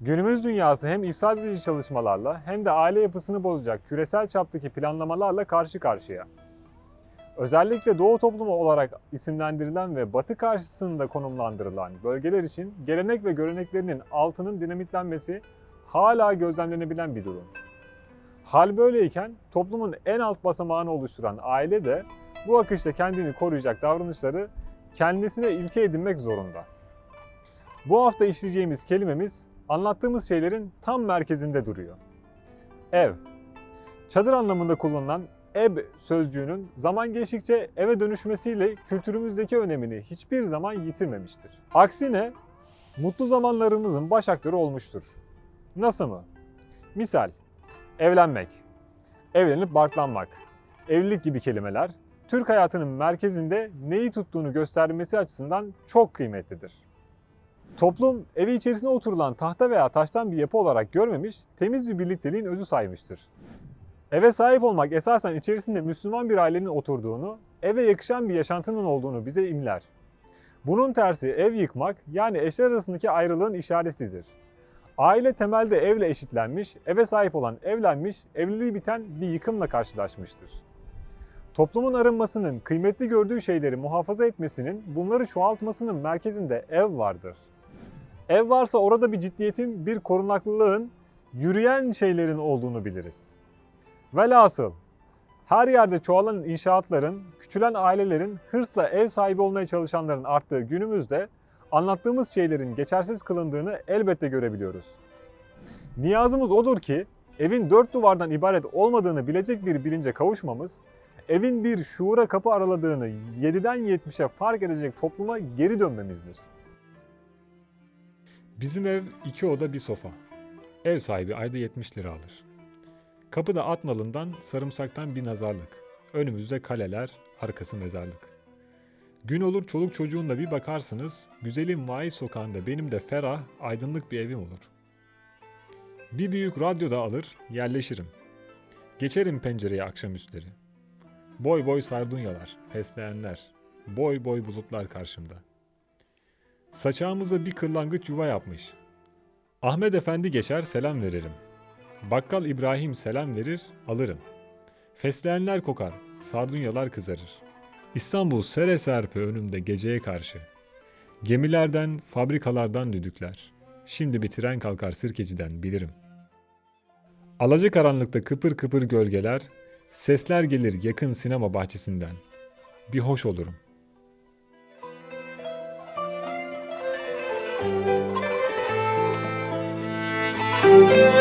Günümüz dünyası hem ifsad edici çalışmalarla hem de aile yapısını bozacak küresel çaptaki planlamalarla karşı karşıya. Özellikle Doğu toplumu olarak isimlendirilen ve Batı karşısında konumlandırılan bölgeler için gelenek ve göreneklerinin altının dinamitlenmesi hala gözlemlenebilen bir durum. Hal böyleyken toplumun en alt basamağını oluşturan aile de bu akışta kendini koruyacak davranışları kendisine ilke edinmek zorunda. Bu hafta işleyeceğimiz kelimemiz anlattığımız şeylerin tam merkezinde duruyor. Ev. Çadır anlamında kullanılan eb sözcüğünün zaman geçtikçe eve dönüşmesiyle kültürümüzdeki önemini hiçbir zaman yitirmemiştir. Aksine mutlu zamanlarımızın baş aktörü olmuştur. Nasıl mı? Misal, evlenmek, evlenip barklanmak, evlilik gibi kelimeler Türk hayatının merkezinde neyi tuttuğunu göstermesi açısından çok kıymetlidir. Toplum evi içerisine oturulan tahta veya taştan bir yapı olarak görmemiş, temiz bir birlikteliğin özü saymıştır. Eve sahip olmak esasen içerisinde Müslüman bir ailenin oturduğunu, eve yakışan bir yaşantının olduğunu bize imler. Bunun tersi ev yıkmak yani eşler arasındaki ayrılığın işaretidir. Aile temelde evle eşitlenmiş, eve sahip olan evlenmiş, evliliği biten bir yıkımla karşılaşmıştır. Toplumun arınmasının, kıymetli gördüğü şeyleri muhafaza etmesinin, bunları çoğaltmasının merkezinde ev vardır. Ev varsa orada bir ciddiyetin, bir korunaklılığın, yürüyen şeylerin olduğunu biliriz. Velhasıl her yerde çoğalan inşaatların, küçülen ailelerin, hırsla ev sahibi olmaya çalışanların arttığı günümüzde anlattığımız şeylerin geçersiz kılındığını elbette görebiliyoruz. Niyazımız odur ki evin dört duvardan ibaret olmadığını bilecek bir bilince kavuşmamız, evin bir şuura kapı araladığını 7'den 70'e fark edecek topluma geri dönmemizdir. Bizim ev iki oda bir sofa. Ev sahibi ayda 70 lira alır. Kapıda at nalından, sarımsaktan bir nazarlık. Önümüzde kaleler, arkası mezarlık. Gün olur çoluk çocuğunla bir bakarsınız, güzelim vaiz sokağında benim de ferah, aydınlık bir evim olur. Bir büyük radyo da alır, yerleşirim. Geçerim pencereye akşamüstleri. Boy boy sardunyalar, fesleğenler, boy boy bulutlar karşımda. Saçağımıza bir kırlangıç yuva yapmış. Ahmet Efendi geçer selam veririm. Bakkal İbrahim selam verir, alırım. Fesleğenler kokar, sardunyalar kızarır. İstanbul sere serpe önümde geceye karşı. Gemilerden, fabrikalardan düdükler. Şimdi bir tren kalkar sirkeciden bilirim. Alaca karanlıkta kıpır kıpır gölgeler, sesler gelir yakın sinema bahçesinden. Bir hoş olurum. Música